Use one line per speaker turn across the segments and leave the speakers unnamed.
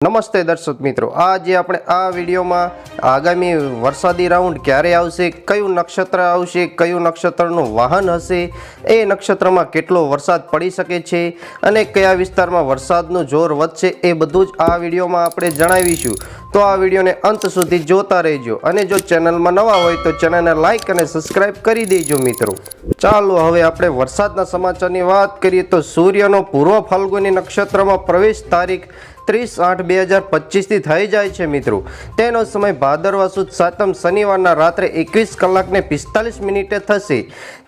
નમસ્તે દર્શક મિત્રો, આજે આપણે આ વિડીયોમાં આગામી વરસાદી રાઉન્ડ ક્યારે આવશે, કયું નક્ષત્ર આવશે, કયું નક્ષત્રનું વાહન હશે, એ નક્ષત્રમાં કેટલો વરસાદ પડી શકે છે અને કયા વિસ્તારમાં વરસાદનું જોર વધશે એ બધું જ આ વિડીયોમાં આપણે જણાવીશું. તો આ વિડીયોને અંત સુધી જોતા રહેજો અને જો ચેનલમાં નવા હોય તો ચેનલને લાઇક અને સબસ્ક્રાઇબ કરી દેજો મિત્રો. ચાલો હવે આપણે વરસાદના સમાચારની વાત કરીએ તો સૂર્યનો પૂર્વ ફાલ્ગુની નક્ષત્રમાં પ્રવેશ તારીખ ત્રીસ આઠ બે હજાર પચીસથી થઈ જાય છે મિત્રો. તેનો સમય ભાદરવા સુદ સાતમ શનિવારના રાત્રે એકવીસ કલાકને પિસ્તાલીસ મિનિટે થશે.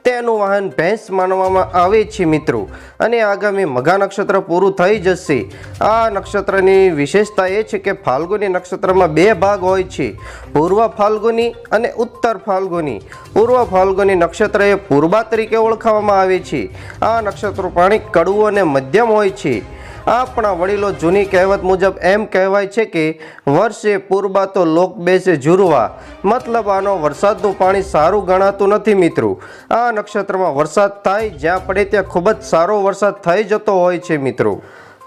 તેનું વાહન ભેંસ માનવામાં આવે છે મિત્રો. અને આગામી મઘા નક્ષત્ર પૂરું થઈ જશે. આ નક્ષત્રની વિશેષતા એ છે કે ફાલ્ગુની નક્ષત્રમાં બે ભાગ હોય છે. પૂર્વ ફાલ્ગુની અને ઉત્તર ફાલ્ગુની. પૂર્વ ફાલ્ગુની નક્ષત્ર એ પૂર્વા તરીકે ઓળખાવામાં આવે છે. આ નક્ષત્ર પાણી કડવું અને મધ્યમ હોય છે. આપણા વડીલો જૂની કહેવત મુજબ એમ કહેવાય છે કે, વર્ષે પૂરબા તો લોક બેસે ઝુરવા. મતલબ આનો વરસાદનું પાણી સારું ગણાતું નથી મિત્રો. આ નક્ષત્રમાં વરસાદ થાય, જ્યાં પડે ત્યાં ખૂબ જ સારો વરસાદ થઈ જતો હોય છે મિત્રો.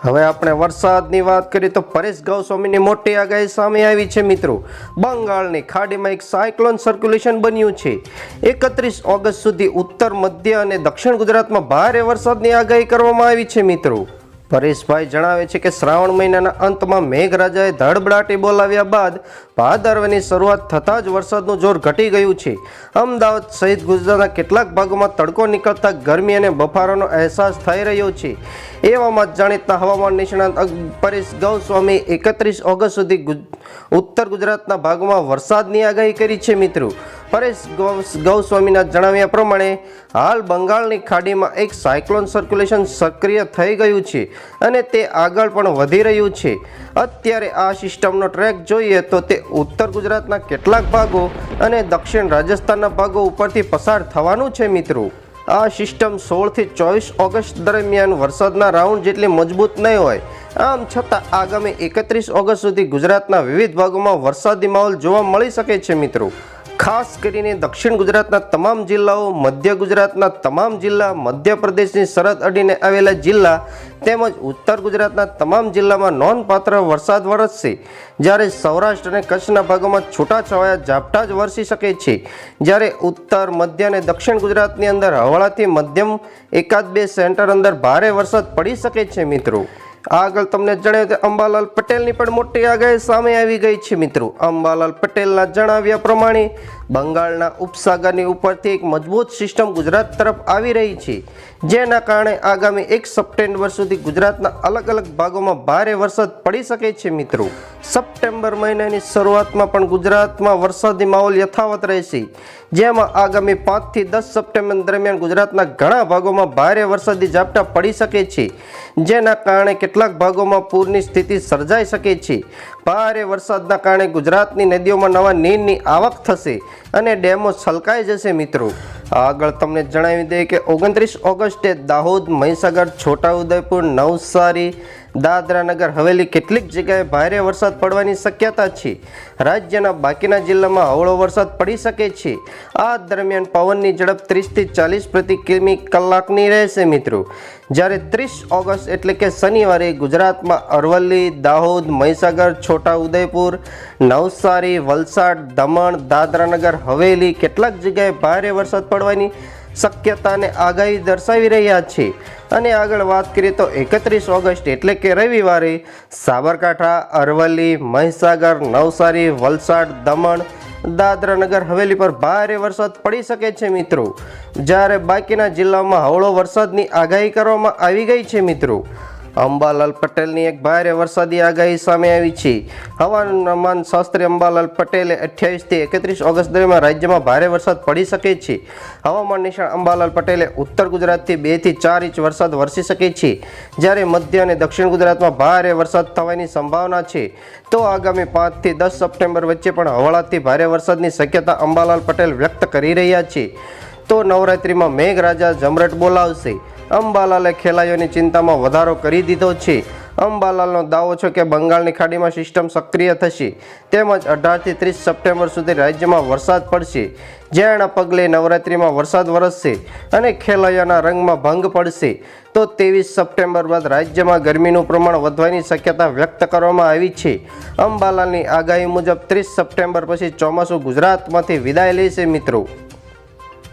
હવે આપણે વરસાદની વાત કરીએ તો પરેશ ગૌસ્વામીની મોટી આગાહી સામે આવી છે મિત્રો. બંગાળની ખાડીમાં એક સાયક્લોન સર્ક્યુલેશન બન્યું છે. એકત્રીસ ઓગસ્ટ સુધી ઉત્તર, મધ્ય અને દક્ષિણ ગુજરાતમાં ભારે વરસાદની આગાહી કરવામાં આવી છે મિત્રો. પરેશભાઈ જણાવે છે કે શ્રાવણ મહિનાના અંતમાં મેઘરાજાએ ધડબડાટી બોલાવ્યા બાદ ભાદરવાની શરૂઆત થતાં જ વરસાદનું જોર ઘટી ગયું છે. અમદાવાદ સહિત ગુજરાતના કેટલાક ભાગોમાં તડકો નીકળતા ગરમી અને બફારાનો અહેસાસ થઈ રહ્યો છે. એવામાં જાણીતા હવામાન નિષ્ણાત પરેશ ગૌસ્વામી એકત્રીસ ઓગસ્ટ સુધી ઉત્તર ગુજરાતના ભાગોમાં વરસાદની આગાહી કરી છે મિત્રો. પરેશ ગૌસ્વામીના જણાવ્યા પ્રમાણે, હાલ બંગાળની ખાડીમાં એક સાયક્લોન સર્ક્યુલેશન સક્રિય થઈ ગયું છે અને તે આગળ પણ વધી રહ્યું છે. અત્યારે આ સિસ્ટમનો ટ્રેક જોઈએ તો તે ઉત્તર ગુજરાતના કેટલાક ભાગો અને દક્ષિણ રાજસ્થાનના ભાગો ઉપરથી પસાર થવાનું છે મિત્રો. આ સિસ્ટમ સોળથી ચોવીસ ઓગસ્ટ દરમિયાન વરસાદના રાઉન્ડ જેટલી મજબૂત નહીં હોય. આમ છતાં આગામી એકત્રીસ ઓગસ્ટ સુધી ગુજરાતના વિવિધ ભાગોમાં વરસાદી માહોલ જોવા મળી શકે છે મિત્રો. ખાસ કરીને દક્ષિણ ગુજરાતના તમામ જિલ્લાઓ, મધ્ય ગુજરાતના તમામ જિલ્લા, મધ્યપ્રદેશની સરહદ અડીને આવેલા જિલ્લા તેમજ ઉત્તર ગુજરાતના તમામ જિલ્લામાં નોંધપાત્ર વરસાદ વરસશે. જ્યારે સૌરાષ્ટ્ર અને કચ્છના ભાગોમાં છૂટાછવાયા ઝાપટા જ વરસી શકે છે. જ્યારે ઉત્તર, મધ્ય અને દક્ષિણ ગુજરાતની અંદર હવાળાથી મધ્યમ એકાદ બે સેન્ટર અંદર ભારે વરસાદ પડી શકે છે મિત્રો. આગળ તમને જણાવ્યું કે અંબાલાલ પટેલની પણ મોટી આગાહી સામે આવી ગઈ છે મિત્રો. અંબાલાલ પટેલના જણાવ્યા પ્રમાણે બંગાળના ઉપસાગરની ઉપરથી એક મજબૂત સિસ્ટમ ગુજરાત તરફ આવી રહી છે. જેના કારણે આગામી એક સપ્ટેમ્બર સુધી ગુજરાતના અલગ અલગ ભાગોમાં ભારે વરસાદ પડી શકે છે મિત્રો. સપ્ટેમ્બર મહિનાની શરૂઆતમાં પણ ગુજરાતમાં વરસાદી માહોલ યથાવત રહેશે. જેમાં આગામી પાંચથી દસ સપ્ટેમ્બર દરમિયાન ગુજરાતના ઘણા ભાગોમાં ભારે વરસાદી ઝાપટા પડી શકે છે, જેના કારણે કેટલાક ભાગોમાં પૂરની સ્થિતિ સર્જાઈ શકે છે. ભારે વરસાદના કારણે ગુજરાતની નદીઓમાં નવા નીરની આવક થશે અને ડેમો છલકાઈ જશે મિત્રો. આગળ તમને જણાવી દઈએ કે ઓગણત્રીસ ઓગસ્ટે દાહોદ, મહીસાગર, છોટાઉદેપુર, નવસારી દાદરાનગર હવેલી કેટલીક જગ્યાએ ભારે વરસાદ પડવાની શક્યતા છે. રાજ્યના બાકીના જિલ્લામાં હળવો વરસાદ પડી શકે છે. આ દરમિયાન પવનની ઝડપ ત્રીસથી ચાલીસ પ્રતિ કિમી કલાકની રહેશે મિત્રો. જ્યારે ત્રીસ ઓગસ્ટ એટલે કે શનિવારે ગુજરાતમાં અરવલ્લી, દાહોદ, મહીસાગર, છોટાઉદેપુર, નવસારી, વલસાડ, દમણ, દાદરાનગર, હવેલી કેટલાક જગ્યાએ ભારે વરસાદ પડવાની શક્યતાને આગાહી દર્શાવી રહ્યા છે અને આગળ વાત કરીએ તો એકત્રીસ ઓગસ્ટ એટલે કે રવિવારે સાબરકાંઠા, અરવલ્લી, મહીસાગર, નવસારી, વલસાડ, દમણ, દાદરાનગર હવેલી પર ભારે વરસાદ પડી શકે છે મિત્રો. જ્યારે બાકીના જિલ્લામાં હળવો વરસાદની આગાહી કરવામાં આવી ગઈ છે મિત્રો. અંબાલાલ પટેલની એક ભારે વરસાદી આગાહી સામે આવી છે. હવામાન શાસ્ત્રી અંબાલાલ પટેલે અઠ્યાવીસથી એકત્રીસ ઓગસ્ટ દરમિયાન રાજ્યમાં ભારે વરસાદ પડી શકે છે. હવામાન નિષ્ણાત અંબાલાલ પટેલે ઉત્તર ગુજરાતથી બેથી ચાર ઇંચ વરસાદ વરસી શકે છે. જ્યારે મધ્ય અને દક્ષિણ ગુજરાતમાં ભારે વરસાદ થવાની સંભાવના છે. તો આગામી પાંચથી દસ સપ્ટેમ્બર વચ્ચે પણ હવાળાથી ભારે વરસાદની શક્યતા અંબાલાલ પટેલ વ્યક્ત કરી રહ્યા છે. તો નવરાત્રિમાં મેઘરાજા જમરટ બોલાવશે. અંબાલાલે ખેલાડીઓની ચિંતામાં વધારો કરી દીધો છે. અંબાલાલનો દાવો છે કે બંગાળની ખાડીમાં સિસ્ટમ સક્રિય થશે. તેમજ અઢારથી ત્રીસ સપ્ટેમ્બર સુધી રાજ્યમાં વરસાદ પડશે. જેના પગલે નવરાત્રિમાં વરસાદ વરસશે અને ખેલૈયાના રંગમાં ભંગ પડશે. તો ત્રેવીસ સપ્ટેમ્બર બાદ રાજ્યમાં ગરમીનું પ્રમાણ વધવાની શક્યતા વ્યક્ત કરવામાં આવી છે. અંબાલાલની આગાહી મુજબ ત્રીસ સપ્ટેમ્બર પછી ચોમાસું ગુજરાતમાંથી વિદાય લેશે મિત્રો.